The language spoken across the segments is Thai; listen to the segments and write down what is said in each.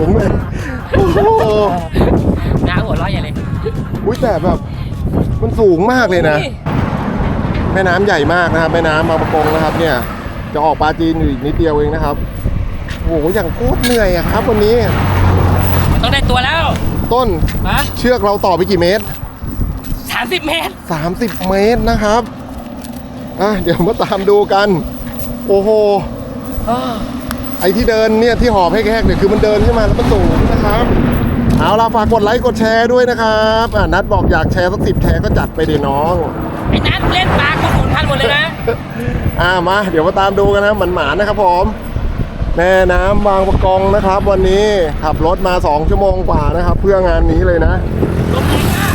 สูงเลยโอ้โหน้าหัวเร้อยใหญ่เลยอุ้ยแต่แบบ มันสูงมากเลยนะ แม่น้ำใหญ่มากนะครับ แม่น้ำบางประกงนะครับ เนี่ย จะออกปลาจีนอยู่อีกนิดเดียวเองนะครับโอ้โหอย่างโคตรเหนื่อยอะครับ วันนี้มันต้องได้ตัวแล้วต้นฮะเชือกเราต่อไปกี่เมตร สามสิบเมตร 30 เมตรนะครับอะเดี๋ยวมาตามดูกัน โอ้โห ไอที่เดินเนี่ยที่หอบให้แขกเนี่ยคือมันเดินขึ้นมาแล้วมันสูงนะครับเอาล่ะฝากกดไลค์กดแชร์ด้วยนะครับอะนัดบอกอยากแชร์สักสิบแชร์ก็จัดไปดิน้อง ไอ้นัทเล่นปลาคุณสูญพันธุ์หมดเลยนะอ่ามาเดี๋ยวมาตามดูกันนะมันหมานนะครับผมแม่น้ำบางประกงนะครับ วันนี้ขับรถมา 2 ชั่วโมงกว่านะครับ เพื่องานนี้เลยนะ ลงเลยค่ะ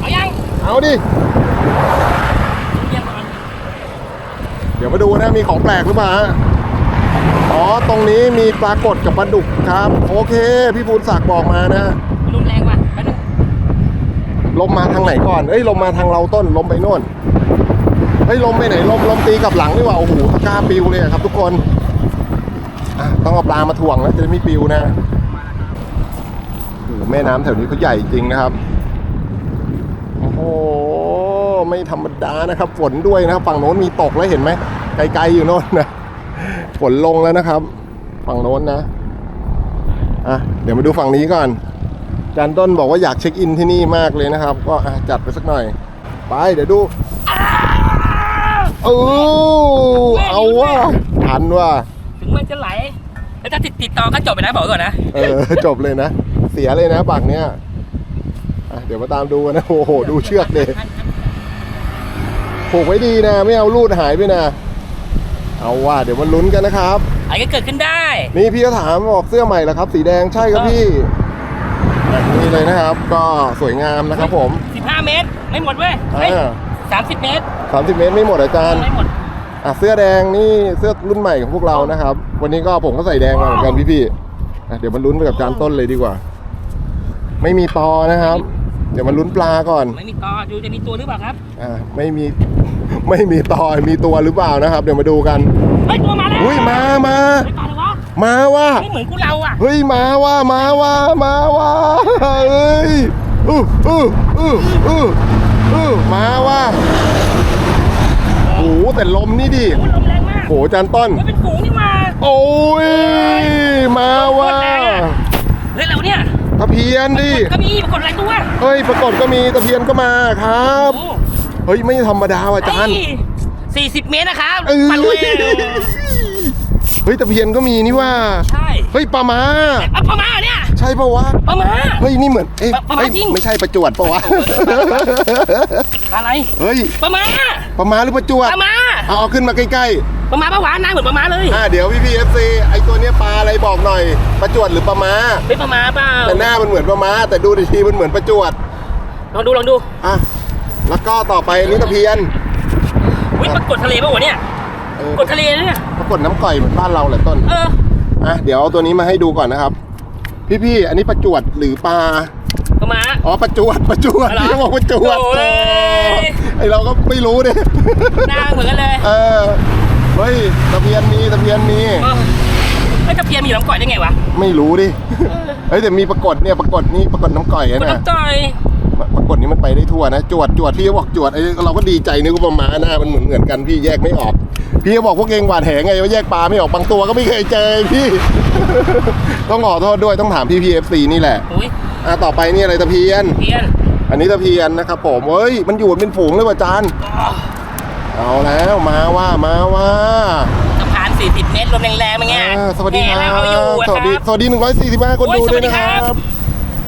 เอายังเอาดิ เรียบร้อย เดี๋ยวมาดูนะมีของแปลกหรือเปล่าฮะ อ๋อ ตรงนี้มีปลากดกับปลาดุกครับ โอเค พี่ภูนศักดิ์บอกมานะรุนแรงว่ะแป๊บนึงลมมาทางไหนก่อน เอ้ย ลมมาทางเราต้น ลมไปโน่นเฮ้ย ลมไปไหน ลม ลมตีกลับหลังดีกว่า โอ้โหตะกร้าปิวเลยอะครับทุกคนอะต้องเอาปลามาถ่วงนะจะได้ไม่ปิวนะโอ้โหแม่น้ำแถวนี้เขาใหญ่จริงนะครับ โอ้โห ไม่ธรรมดานะครับ ฝนด้วยนะครับ ฝั่งโน้นมีตกแล้วเห็นไหม ไกลๆอยู่โน้นนะ ฝนลงแล้วนะครับ ฝั่งโน้นนะอะเดี๋ยวมาดูฝั่งนี้ก่อนจานต้นบอกว่าอยากเช็คอินที่นี่มากเลยนะครับ ก็อะจัดไปสักหน่อย ไปเดี๋ยวดูเออเอาว่าทันว่าถึงมันจะไหลแล้วถ้าติดติดต่อก็จบไปนะบอกไว้ก่อนนะเออจบเลยนะ เสียเลยนะปากเนี้ยอะเดี๋ยวมาตามดูกันนะโอ้โห ดูเชือกเด็ผูกไว้ดีนะ ไม่เอาลูดหายไปนะ เอาว่าเดี๋ยวมันลุ้นกันนะครับ อะไรก็เกิดขึ้นได้ นี่พี่ก็ถามบอกเสื้อใหม่แล้วครับ สีแดงใช่ครับพี่แบบนี้เลยนะครับ ก็สวยงามนะครับผม 15 เมตร ไม่หมดเว้ยเฮ้ยอ่า สามสิบเมตร 30 เมตรไม่หมดอาจารย์ไม่หมด อะเสื้อแดงนี่เสื้อรุ่นใหม่ของพวกเรานะครับ วันนี้ก็ผมก็ใส่แดงมาเหมือนกันพี่ๆอะเดี๋ยวมันลุ้นไปกับจานต้นเลยดีกว่า ไม่มีตอนะครับ เดี๋ยวมันลุ้นปลาก่อนไม่มีต่อดูจะมีตัวหรือเปล่าครับอะไม่มีไม่มีตอมีตัวหรือเปล่านะครับ เดี๋ยวมาดูกันเฮ้ยตัวมาแล้วอุ้ยมามาเฮ้ยต่อเลยวะมาว่าไม่เหมือนกูเราอะเฮ้ยมาว่ามาว่ามาว่าเอ้ยอู้อู้อู้อู้อู้มาว่าโอ้โหแต่ลมนี่ดิโอ้ยลมแรงมากโหจานต้นมันเป็นฝูงนี่มาโอ้ยมาว่าเฮ้ยเราเนี่ย ตะเพียนดิก็มีปรากฏอะไรตัวเฮ้ยปรากฏก็มีตะเพียนก็มาครับโอ้เฮ้ยไม่ธรรมดาว่ะจานสี่สิบเมตรนะครับเออปันเวลเฮ้ยตะเพียนก็มีนี่ว่าใช่ เฮ้ยปลามาอะพม่าเนี่ยใช่ปะวะพม่า เฮ้ยนี่เหมือนเอ๊ะปลามาเอ้ยจริง ไม่ใช่ประจวดปะวะอะไรเฮ้ยพม่าปลามาหรือประจวดพม่าเอาเอาขึ้นมาใกล้พม่าปะหวานนายเหมือนพม่าเลยๆอ่าเดี๋ยวพี่พีเอฟซีไอตัวเนี้ยปลาอะไรบอกหน่อย ประจวดหรือปลามาเป็นพม่าเปล่าแต่หน้ามันเหมือนปลามาแต่ดูดีทีมันเหมือนประจวดลองดูลองดูอะแล้วก็ต่อไปอันนี้ตะเพียน อุ้ยปรากฏทะเลปะวะเนี่ยเออ กดทะเลนะเนี่ยปรากฏน้ำก่อยเหมือนบ้านเราแหละต้น เออ อะเดี๋ยวเอาตัวนี้มาให้ดูก่อนนะครับ พี่ๆอันนี้ประจวดหรือปลาพม่าอ๋อประจวดประจวดอะไรพี่บอกประจวดโอ้ย ไอเราก็ไม่รู้เนี่ยหน้าเหมือนกันเลยเออเฮ้ยตะเพียนมีตะเพียนมีเออไอ้ตะเพียนมีอยู่น้ำก่อยได้ไงวะไม่รู้ดิเฮ้ยแต่มีปรากฏเนี่ยปรากฏนี่ปรากฏน้ำก่อยกดนะ น้ำก่อย ปรากฏนี้มันไปได้ทั่วนะ จวดจวดพี่ก็บอกจวดไอเราก็ดีใจนึกว่าปลามาหน้ามันเหมือนเหมือนกันพี่แยกไม่ออก พี่ก็บอกพวกเองหวานแหไงว่าแยกปลาไม่ออกบางตัวก็ไม่เคยเจอพี่ ต้องขอโทษด้วยต้องถามพี่พีเอฟซีนี่แหละอุ้ยอะต่อไปนี่อะไรตะเพียน เพียนอันนี้ตะเพียนนะครับผมเฮ้ยมันอยู่เป็นฝูงเลยว่ะจานอ๋อเอาแล้วมาว่ามาว่า สะพาน 40 เมตรลมแรงๆเป็นไงอ่าสวัสดีคแหรัม่บเราเอาอยู่อะสวัสดีครับ สวัสดี 145 คนโอ้ยดูสด้วัวยสดีนะคครัรับ บ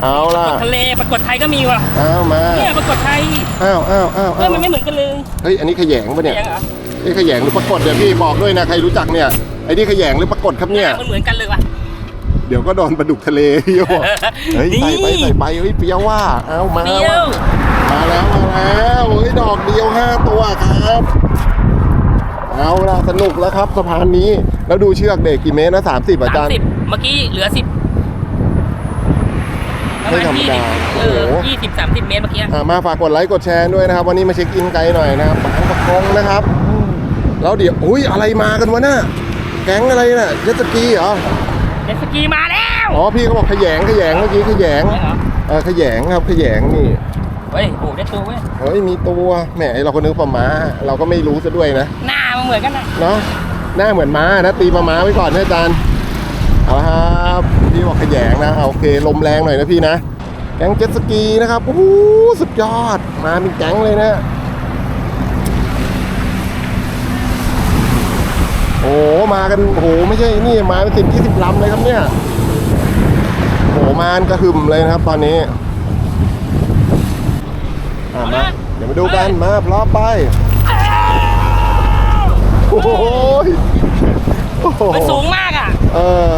เอาล่ะทะเลปรากฏไทยก็มีว่ะเอามาเนี่ยปรากฏไทยอ้าวอ้าวอ้าวเออมันไม่เหมือนกันเลยเฮ้ยอันนี้ขยงปะเนี่ยยังเหรอไอ้ขยงหรือปรากฏเดี๋ยวพี่บอกด้วยนะใครรู้จักเนี่ยไอ้นี่ขยงหรือปรากฏครับเนี่ยมันเหมือนกันเลยว่ะเดี๋ยวก็โดนปลาดุกทะเลพี่บอกเฮ้ยนี่ใส่ไปใส่ไปเฮ้ยเปรี้ยวว่าเอามาเปรี้ยวมาแล้วมาแล้วเฮ้ยดอกเดียวห้าตัวครับเอาละสนุกแล้วครับสะพานนี้แล้วดูเชือกเด็กกี่เมตรนะสามสิบอาจารย์30เมื่อกี้เหลือ10ประ ไม่มาณธรรมดา20เออโอ้โห20 30เมตรเมื่อกี้อะมาฝากกดไลค์กดแชร์ด้วยนะครับ วันนี้มาเช็คอินไกด์หน่อยนะครับบางประกงนะครับ แล้วเดี๋ยวอุ้ยอะไรมากันวะน่ะแก๊งอะไรน่ะเจ็ตสกีเหรอเจ็ตสกีมาแล้วอ๋อพี่เขาบอกขยงขยงเมื่อกี้ขยงใช่เหรอเออขยงครับขยงนี่เฮ้ยโอ้ได้ตัวเว้ยเฮ้ยมีตัวแหมเราก็นึกว่าม้า เราก็ไม่รู้ซะด้วยนะหน้ามันเหมือนกันนะเนาะหน้าเหมือนม้านะตีมาม้าไว้ก่อนนะอาจารย์เอาละครับ พี่บอกขยงนะเอาโอเคลมแรงหน่อยนะพี่นะ แก๊งเจ็ตสกีนะครับโอ้โหสุดยอดมาเป็นแก๊งเลยนะ โอ้มากันโอ้โหไม่ใช่นี่มาเป็นสิบยี่สิบลำเลยครับเนี่ยโอ้โหมากันกระหึ่มเลยนะครับ ตอนนี้อะมาเดี๋ยวมาดูกันมาพร้อมไปโอ้โหโอ้โหมันสูงมากอะ เออ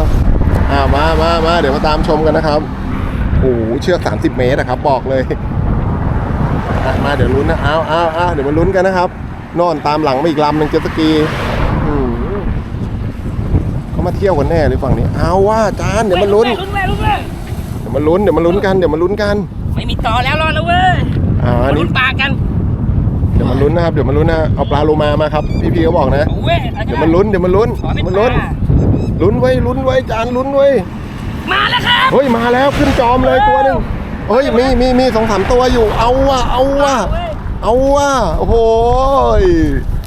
อ่ามามามาเดี๋ยวมาตามชมกันนะครับโอ้โหเชือก 30 เมตรอะครับ บอกเลยอะมาเดี๋ยวลุ้นนะเอาเอาเอาเดี๋ยวมาลุ้นกันนะครับโนอนตามหลังมาอีกลำหนึ่งเจ็ตสกีอืมเขามาเที่ยวกันแน่เลยฝั่งนี้เอาว่าจานเดี๋ยวมาลุ้นลุ้นเลยลุ้นเลยเดี๋ยวมาลุ้นเดี๋ยวมาลุ้นกันเดี๋ยวมาลุ้นกัน ไม่มีต่อแล้วรอดแล้วเว้ยอ่าอันนี้ลุ้นปากกันเดี๋ยวมาลุ้นนะครับเดี๋ยวมาลุ้นนะเอาปลาโลมามาครับพี่ๆเขาบอกนะเอาเว้ยอาจารเดี๋ยวมาลุ้นเดี๋ยวมาลุ้นขอไม่มาปลาลุ้น ลุ้นไว้ลุ้นไว้จานลุ้นไว้มาแล้วครับเฮ้ยมาแล้วขึ้นจอมเลยตัวหนึ่งเฮ้ยมีมีมีสองสามตัวอยู่ เอาว่ะเอาว่ะเว้ยเอาว่ะโอ้โหย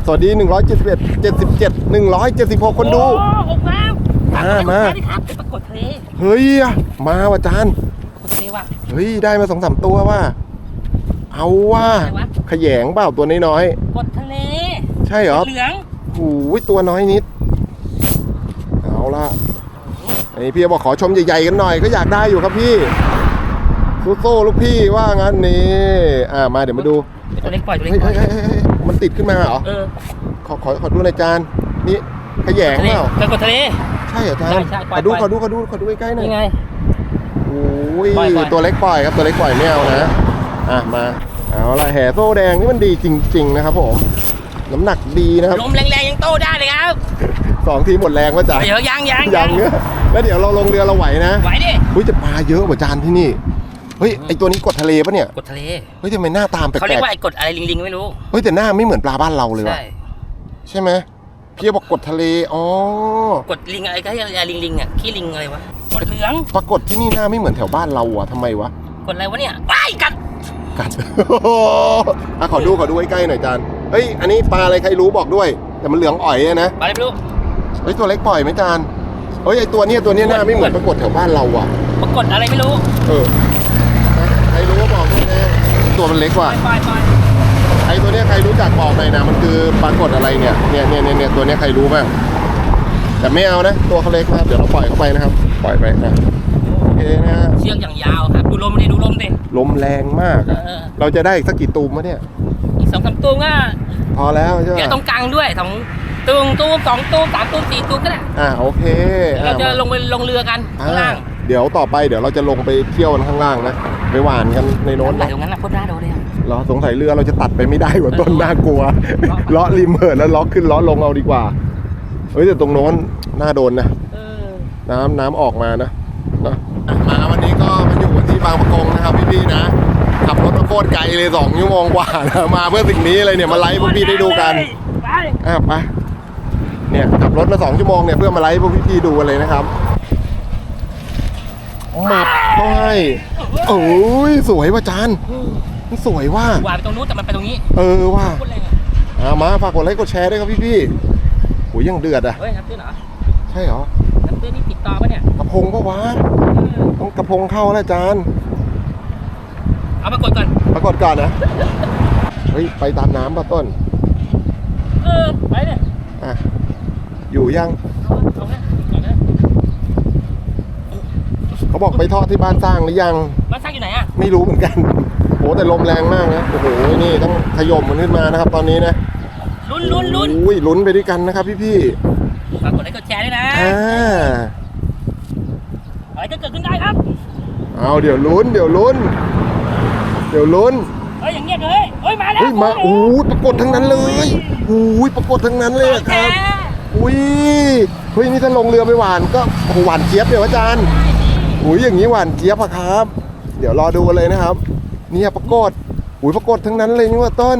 สวัสดี 171 77 176 คนดูโอ้หกแล้วมามาสวัสดีครับเป็นปรากฏทะเลเฮ้ยอะมาว่ะจานปรากฏทะเลว่ะเฮ้ยได้มาสองสามตัวว่ะเอาว่ะอะไรวะขยงเปล่าตัวน้อยกดทะเลๆใช่เหรอเหลืองโอ้ยตัวน้อยนิด เอาละ ไอ้พี่บอกขอชมใหญ่ๆกันหน่อยก็อยากได้อยู่ครับพี่สู้ๆลูกพี่ว่างั้นนี่อ่ามาเดี๋ยวมาดูตัวเล็กปล่อยตัวเล็เฮ้กยปล่อยเฮ้ยเฮ้ยเฮ้ยมันติดขึ้นมาเหรอเออขอขอขอดูในอยจานนี่ขยงทะเลเปล่าปรากฏทะเลใช่เหรอจานใช่ใช่ปล่ขอยอดูปล่อยขอดูขอดูขอดูใกล้ๆหน่อยนี่ไงโอ้ยปล่อยปล่อยตัวเล็กปล่อยครับตัวเล็กปล่อยไม่เอานะอะมาเอาละแห่โซ่แดงนี่มันดีจริง ๆ นะครับผมน้ำหนักดีนะครับลมแรงๆยังโตได้เลยครับสองทีหมดแรงว่าจ่ายเดี๋ยวยังยังยังเนี่ย แล้วเดี๋ยวเราลงเรือเราไหวนะไหวดิเฮ้ยจะปลาเยอะกว่าจานที่นี่เฮ้ยไอตัวนี้กดทะเลปะเนี่ยกดทะเลเฮ้ยทำไมหน้าตามแปลเขาเรียกกว่าไอ้กดอะไรลิงๆไม่รู้ๆเฮ้ยแต่หน้าไม่เหมือนปลาบ้านเราเลยว่ะใช่ใช่ไหมพี่บอกกดทะเลอ๋อกดลิงอะไรก็อะไรลิงลิงๆอะขี้ลิงอะไรวะกดเหลืองปรากฏที่นี่หน้าไม่เหมือนแถวบ้านเราอะทำไมวะกดอะไรวะเนี่ยว้ายกัดกัดอะขอดูขอดูใกล้ๆหน่อยจานเฮ้ยอันนี้ปลาอะไรใครรู้บอกด้วย แต่มันเหลืองอ่อยอะนะมาเลยไม่รู้เฮ้ยตัวเล็กปล่อยไหมจาน เฮ้ยไอตัวเนี้ยตัวเนี้ยหน้าไม่เหมือนปรากฏแถวบ้านเราอะ ปรากฏอะไรไม่รู้เออนะใครรู้ก็บอกด้วยนะตัวมันเล็กกปล่ว่าอยปล่อยปล่อยไอตัวเนี้ยใครรู้จักบอกหน่อยนะมันคือปรากฏอะไรเนี่ยเนี่ยเนี่ยเนี่ยเนี่ยตัวเนี้ยใครรู้บ้างแต่ไม่เอานะตัวเขาเล็กนะครับเดี๋ยวเราปล่อยเข้าไปนะครับ ปล่อยไปนะโอเคนะฮะเชือกอย่างยาวครับ ดูลมดิดูลมดิลมแรงมากอะเออเราจะได้อีกสักกี่ตูมวะเนี่ย อีกสองสามตูมก็พอแล้วใช่ไหมเดี๋ยวตรงกลางด้วยสอง ตูมตูมสองตูมสามตูมสี่ตูมก็ได้อ่าโอเคเดี๋ยวเราจะอะลงไปลงเรือกันอ่าข้างล่าง เดี๋ยวต่อไปเดี๋ยวเราจะลงไปเที่ยวกันข้างล่างนะ ไปหวานกันในโน้นไหลนะตรงนั้นนะโคตรน่าโดนเลยอะเหรอสงสัยเรือเราจะตัดไปไม่ได้กว่าต้นเออน่ากลัวเลาะไปเลาะริมเหินแล้วเลาะขึ้นเลาะลงเอาดีกว่าเฮ้ยแต่ตรงโน้นน่าโดนนะเออน้ำน้ำออกมานะนะมาวันนี้ก็มาอยู่กันที่บางประกงนะครับพี่ๆนะขับรถมาโคตรไกลเลยสองชั่วโมงกว่านะมาเพื่อสิ่งนี้เลยเนี่ยมาไลฟ์พวกพี่ได้ดูกันไปอะไป เนี่ยขับรถมาสองชั่วโมงเนี่ยเพื่อมาไลฟ์พวกพี่ๆดูกันเลยนะครับหมับเขาให้โอ้ยสวยว่ะจานมันสวยว่าหวานไปตรงนู้นแต่มันไปตรงนี้เออว่าโคตรแรงอะอ่ามาฝากกดไลค์กดแชร์ด้วยครับพี่ๆโหยังเดือดอะเฮ้ยน้ำตื้นเหรอใช่เหรอน้ำตื้นนี่ติดต่อปะเนี่ยกระพงก็วะเออต้องกระพงเข้าแล้วจานเอามากดก่อนปรากฏก่อนนะเฮ้ยไปตามน้ำป่ะต้นเออไปเนี่ยอะอ ยู่ยังเอาเอาเนี่ยก่อนนะเขาบอกไปทอดที่บ้านสร้างหรือยัง บ้านสร้างอยู่ไหนอะ ไม่รู้เหมือนกันโหแต่ลมแรงมากนะ โอ้โห นี่ต้องขยมมันขึ้นมานะครับ ตอนนี้นะ ลุ้นลุ้นลุ้นอุ้ยลุ้นไปด้วยกันนะครับ พี่ฝากกดไลค์กดแชร์ด้วยนะๆอ่า อะไรก็เกิดขึ้นได้ครับ เอาเดี๋ยวลุ้น เดี๋ยวลุ้น เดี๋ยวลุ้น เฮ้ยอย่างเงี้ยเลยเฮ้ยมาแล้วเฮ้ยมาโอ้ยปรากฏทั้งนั้นเลยโอ้ยปรากฏทั้งนั้นเลยอะครับ อุ้ยเฮ้ยนี่ถ้าลงเรือไปหวานก็โอ้โหหวานเจี๊ยบเดี๋ยวอาจารย์อุ้ยอย่างนี้หวานเจี๊ยบอะครับ เดี๋ยวรอดูกันเลยนะครับ เนี่ยปรากฏอุ้ยปรากฏทั้งนั้นเลยนี่ว่าต้น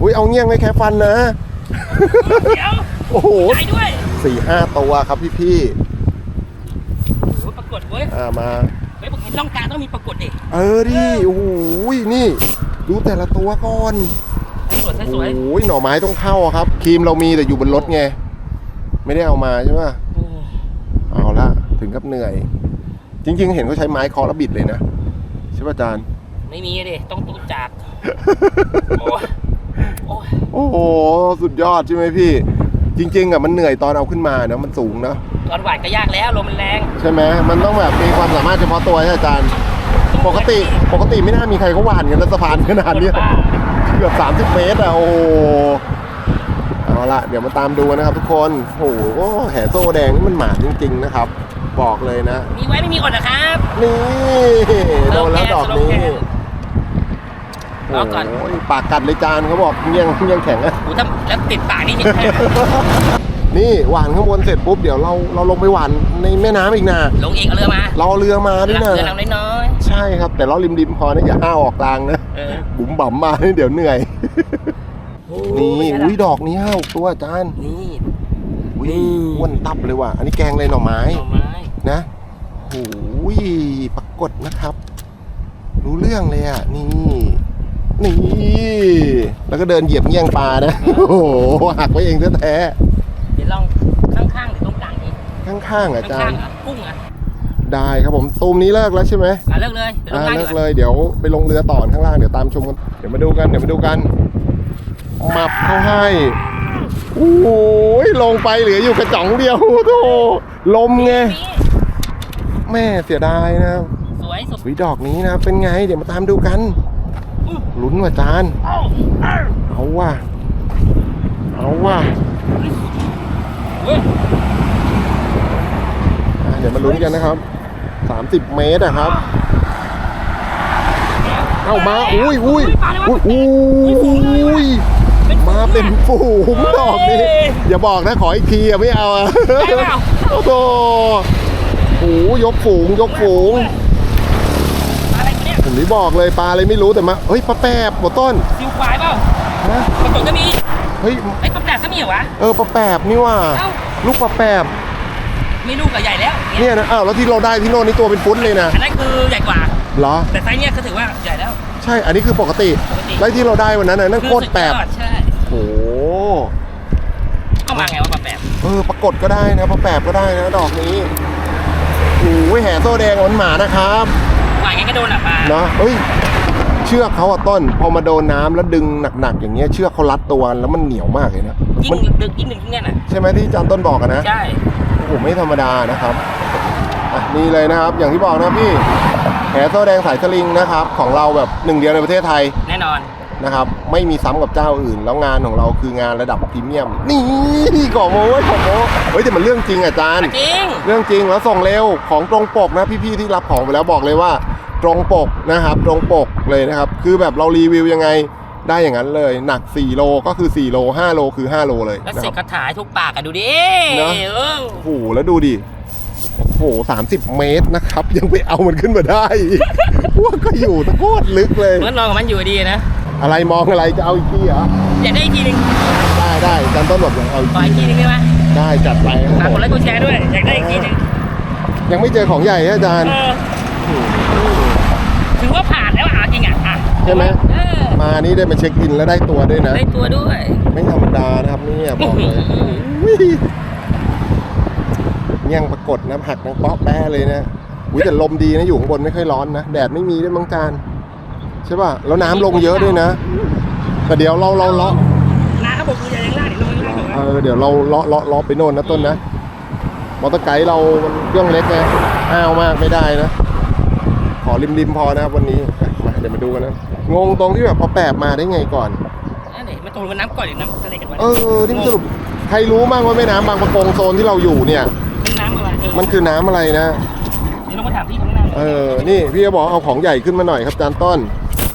อุ้ยเอาเงี้ยงไว้แค่ฟันนะเดี๋ยวโอ้โหใหญ่ด้วยสี่ห้าตัวครับพี่พี่ากฏเว้ยอ่ามาเฮ้ยผมเห็นร่องกลางต้องมีปรากฏดิเออดิโอ้โหนี่ ดูแต่ละตัวก่อน สวยสวยโอ้ยหน่อไม้ต้องเข้าอะครับ ครีมเรามีแต่อยู่บนรถไง ไม่ได้เอามาใช่ปะโอ้เอาละถึงกับเหนื่อย จริง ๆ เห็นเขาใช้ไม้เคอระบิดเลยนะใช่ป่ะอาจารย์ ไม่มีดิต้องตู้จากโอ้ยโอ้ยโอ้โหสุดยอดใช่ไหมพี่ จริง ๆอะมันเหนื่อยตอนเอาขึ้นมานะมันสูงนะตอนหวานก็ยากแล้วลมมันแรง ใช่ไหมมันต้องแบบมีความสามารถเฉพาะตัวใช่ไหมอาจารย์ ปกติปกติไม่น่ามีใครเขาหวานกันนะสะพานขนาดเนี้ยบ้าเกือบ30เมตรอะโอ้โหเอาละเดี๋ยวมาตามดูนะครับทุกคนโอ้โหแห่โซ่แดงนี่มันหมานจริง ๆ นะครับ บอกเลยนะ มีไว้ไม่มีอดนะครับ นี่โดนแล้วดอกนี้รอก่อน โอ้ยปากกัดเลยจานเขาบอกยังยังแข็งอะกูถ้าแล้วติดปากนี่ยิ่งแพงนี่หวานข้างบนเสร็จปุ๊บเดี๋ยวเราเราลงไปหวานในแม่น้ำอีกนะลงเอกเอาเรือมาเราเอาเรือมาด้วยนะเรือลำน้อย ใช่ครับ แต่เราริมริมๆพอนะอย่าห้าวออกกลางนะๆเออบุ๋มบ่ำมาเดี๋ยวเหนื่อยนี่ใช่ละอุ้ยดอกนี้ห้าหกตัวอาจารย์นี่ อุ้ยนี่ อ้วนตับเลยว่ะ อันนี้แกงเลยหน่อไม้หน่อไม้นะโอ้ยปรากฏนะครับ รู้เรื่องเลยอะ นี่ นี่ แล้วก็เดินเหยียบเงี้ยงปลานะ โอ้โหหักไว้เองแท้เดี๋ยวลองข้างๆหรือตรงกลางดีๆข้างๆอาจาข้ารงย์ ๆอะกุ้งอะ ได้ครับผมตูมนี้เลิกแล้วใช่ไหมอะเลิกเลยเดี๋ยวลอ่างล่างเลิดีกกเลว่ายเดี๋ยวไปลงเรือต่อข้างล่างเดี๋ยวตามชมกันเดี๋ยวมาดูกันเดี๋ยวมาดูกันหมับเข้าให้โอ้ยลงไปเหลืออยู่กระจ่องเดียวโธ่ลมไงนี่แม่เสียดายนะสวยสุดวิดอกนี้นะเป็นไง เดี๋ยวมาตามดูกันอื้อลุ้นว่ะจาน เอ้าเอ้าเอาว่ะ เอาว่ะเฮ้ยอะเดี๋ยวมาลุ้นกันนะครับ 30 เมตรอะครับเอามา อุ้ยอุ้ยอุ้ยอุ้ยมาเป็นฝูงดอกนี้ อย่าบอกนะขออีกทีอะไม่เอาอะได้เปล่าโอ้โหโอ้โหยกฝูงยกฝูงอะไรเนี่ยผมนี่บอกเลยปลาอะไรไม่รู้แต่มาเฮ้ยปลาแปบหัวต้นซิวควายเปล่านะปรากฏก็มีเฮ้ยไอ้ปลาแดดก็มีเหรอวะเออปลาแปบนี่ว่าเอ้าลูกปลาแปบ มีลูกกับใหญ่แล้วเนี่ยเนี่ยนะอ้าวแล้วที่เราได้ที่โน่นนี่ตัวเป็นฟุตเลยนะอันนั้นคือใหญ่กว่า เหรอ แต่ไซส์เนี้ยก็ถือว่าใหญ่แล้ว ใช่อันนี้คือปกติปกติ แล้วที่เราได้วันนั้นน่ะนั่นโคตรแปบอสุดยอดใช่โอ้โหเข้ามาไงว่าปลาแปบเออปรากฏก็ได้นะปลาแปบก็ได้นะดอกนี้โอ้ยแห่โซ่แดงมันหมานะครับ ว่าไงก็โดนอะปลาเนาะเฮ้ย เชือกเขาอะต้น พอมาโดนน้ำแล้วดึงหนักๆอย่างเงี้ย เชือกเขารัดตัวแล้วมันเหนียวมากเลยนะยิ่มันงดึกยิ่งดึกยิ่งแน่นอะใช่ไหมที่อาจารย์ต้นบอกอะนะ ใช่ โอ้โหไม่ธรรมดานะครับอะนี่เลยนะครับ อย่างที่บอกนะพี่แหโซ่แดงสายสลิงนะครับ ของเราแบบหนึ่งเดียวในประเทศไทยแน่นอนนะครับ ไม่มีซ้ำกับเจ้าอื่น แล้วงานของเราคืองานระดับพรีเมียม นี่ก่อโม้ไว้ก่อโม้เฮ้ยแต่มันเรื่องจริงอะอาจารย์ จริง เรื่องจริงแล้วส่งเร็วของตรงปกนะพี่ๆที่รับของไปแล้วบอกเลยว่า ตรงปกนะครับ ตรงปกเลยนะครับ คือแบบเรารีวิวยังไง ได้อย่างนั้นเลย หนัก 4 โลก็คือ 4 โล 5 โลคือ 5 โลเลยแล้วนะเสคกรับ คาถาให้ทุกปากอะดูดิเนอะ เออโอ้โหแล้วดูดิโอ้โห30 เมตรนะครับ ยังไปเอามันขึ้นมาได้อีก พวกก็อยู่ตะโคตรลึกเลย เหมื่อนนอนกับมันอยู่ดีนะ อะไรมองอะไรจะเอาอีกทีเหรออยากได้อีกทีหนึงได้ได้อาจารย์ต้นบอกอย่างเอาอีกขอทีอีกทีหนึงได้ไหมได้จัดไปครับฝากผกมดไลค์กดแชร์ด้วย อยากได้อีกทีหนึงยังไม่เจอของใหญ่นะอาจารย์ เออถือว่าผ่านแล้วอะจริงอะอะใช่ไหม เออ มานี่ได้มาเช็คอินแล้วได้ตัวด้วยนะได้ตัวด้วยไม่ธรรมดานะครับเนี่ยบอกเลยอื้อหืออุ้ยเงี้ยงปรากฏนะหักนังเปาะแป้เลยนะอุ้ยแต่ลมดีนะอยู่ข้างบนไม่ค่อยร้อนนะแดดไม่มีด้วยมังจานใช่ป่ะแล้วน้ำลงเยอะด้วยนะแต่เดี๋ยวเราเราเลาะน้าเขาบอกคืออย่ายังล่างเดี๋ยวลงยังล่างเออเดี๋ยวเราเลาะเลาะเลาะไปโน่นนะต้นนะมอเตอร์ไกด์เรามันเครื่องเล็กไงอ้าวมากไม่ได้นะ ขอริมริมๆพอนะครับวันนี้อะมาเดี๋ยวมาดูกันนะ งงตรงที่แบบพอแปบมาได้ไงก่อน นั่นดิมันตรงมันน้ำก่อนหรือน้ำทะเลกันวะเออนี่มันสรุปใครรู้บ้างว่าแม่น้ำบางประกงโซนที่เราอยู่เนี่ย มันน้ำอะไรเออมันคือน้ำอะไรนะ เดี๋ยวลองมาถามพี่ข้างหน้าเออ นี่พี่ก็บอกเอาของใหญ่ขึ้นมาหน่อยครับจานต้น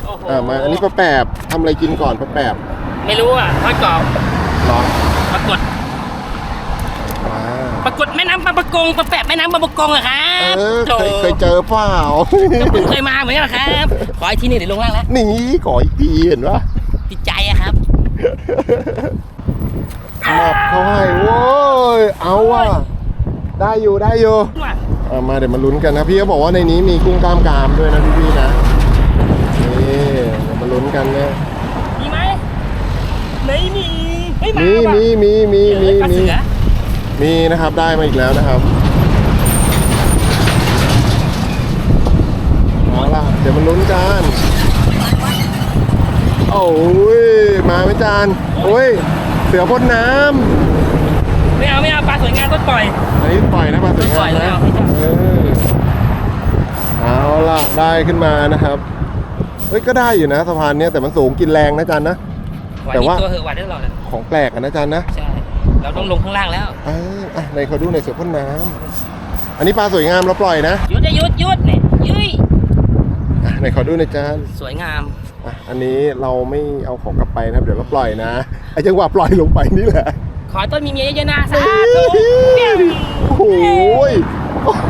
โอ้โหอ่ามา อันนี้ปลาแปบทำอะไรกินก่อนปลาแปบไม่รู้อะทอดกรอบเหรอปรากฏอ่า ปรากฏแม่น้ำบางประกงปลาแปะแม่น้ำบางประกงอะครับเออโถเคยเคยเจอเปล่า ผมเคยมาเหมือนกันเหรอครับ ขออีกทีหนึงเดี๋ยวลงล่างแล้วนี่ขออีกทีเห็นปะติดใจอะครับหมับเขาให้โว้ยเอาว่ะได้อยู่ได้อยู่ว่ะเอามาเดี๋ยวมาลุ้นกันนะพี่เขาบอกว่าในนี้มีกุ้งกล้ามกรามด้วยนะพี่ๆนะนี่เดี๋ยวมาลุ้นกันนะมีไหมไม่มีไม่มามีว่ะมีมีมีมีเดี๋ยวปลามี เสือ มีนะครับได้มาอีกแล้วนะครับเอาล่ะเดี๋ยวมาลุ้นกันโอ้ยมาไหมจานโอ้ยเสือพ่นน้ไม่เอาไม่เอาปลาสวยงามต้นปล่อยำอันนี้ปล่อยนะมาสวยงาปล่อยมแล้นะวไม่จับเออเอาล่ะได้ขึ้นมานะครับเฮ้ยก็ได้อยู่นะสะพานเนี้ยแต่มันสูงกินแรงนะจันนะ หวานแต่นี่ว่า ตัวเหอะหวานได้ตลอดเลยของแปลกอะนะจันนะ ใช่ เราต้องลงข้างล่างแล้วเอออะในเขาดูในอยเสือพ่นน้ำอันนี้ปลาสวยงามเราปล่อยนะหยุดจะหยุดหยุดเนี่ยยุ้ยอะในขอดูในอยจานสวยงามอะอันนี้เราไม่เอาของกลับไปนะครับ เดี๋ยวเราปล่อยนะไอ้จังหวะปล่อยลงไปนี่แหละขอต้นมีเมียเยอะๆนะสาธุเปี้ยงโอ้โหย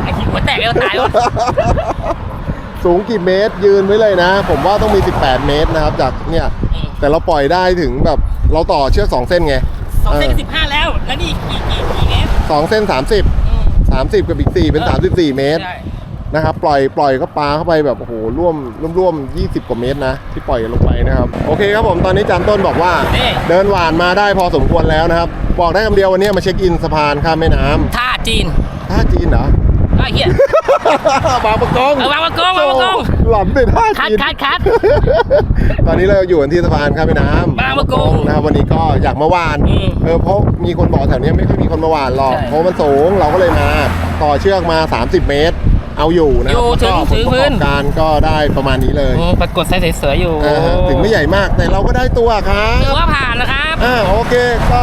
ไอ้ที่หัวแตกแล้วตายวะสูงกี่เมตรยืนไว้เลยนะ ผมว่าต้องมี 18 เมตรนะครับจากเนี่ยอืมแต่เราปล่อยได้ถึงแบบเราต่อเชือก2เส้นไง สองเส้นสิบห้าแล้ว แล้วนี่อีกกี่กี่เมตรสองเส้น30อืม30กับอีก4เป็นเออ34เมตรใช่นะครับ ปล่อยปล่อยก็ปลาเข้าไปแบบโอ้โหร่วมร่วมร่วม20กว่าเมตรนะ ที่ปล่อยลงไปนะครับ โอเคครับผมตอนนี้จานต้นบอกว่า นี่เดินหวานมาได้พอสมควรแล้วนะครับ บอกได้คำเดียววันนี้มาเช็คอินสะพานข้ามแม่น้ำท่าจีนท่าจีนเหรอไอ้เหี้ย บางประกงเออบางประกงบางประกงหล่อนเป็นท่าคัดจีนคัดคัดตอนนี้เราอยู่กันที่สะพานข้ามแม่น้ำบางประกงนะครับวันนี้ก็อยากมาหวานอืมเออเพราะมีคนบอกแถวเนี้ยไม่ค่อยมีคนมาหวานหรอกใช่เพราะมันสูงเราก็เลยมา ต่อเชือกมา 30 เมตรเอาอยู่นะอยู่แล้วก็ถึงผลประถือพื้กอนบการก็ได้ประมาณนี้เลยอืมปรากฏไซส์เสือๆอยู่อ่าถึงไม่ใหญ่มากแต่เราก็ได้ตัวครัถือบว่าผ่านนะครับอ่าโอเคก็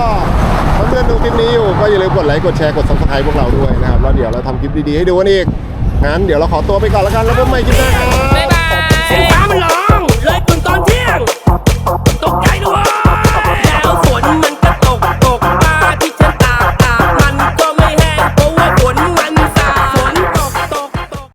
เพื่อนๆดูคลิปนี้อยู่ก็อย่าลืมกดไลค์กดแชร์กด subscribe พวกเราด้วยนะครับแล้วเดี๋ยวเราทำคลิปดีๆให้ดูกันอีก งั้นเดี๋ยวเราขอตัวไปก่อนแล้วกันแล้วพบใหม่คลิปหน้าครับ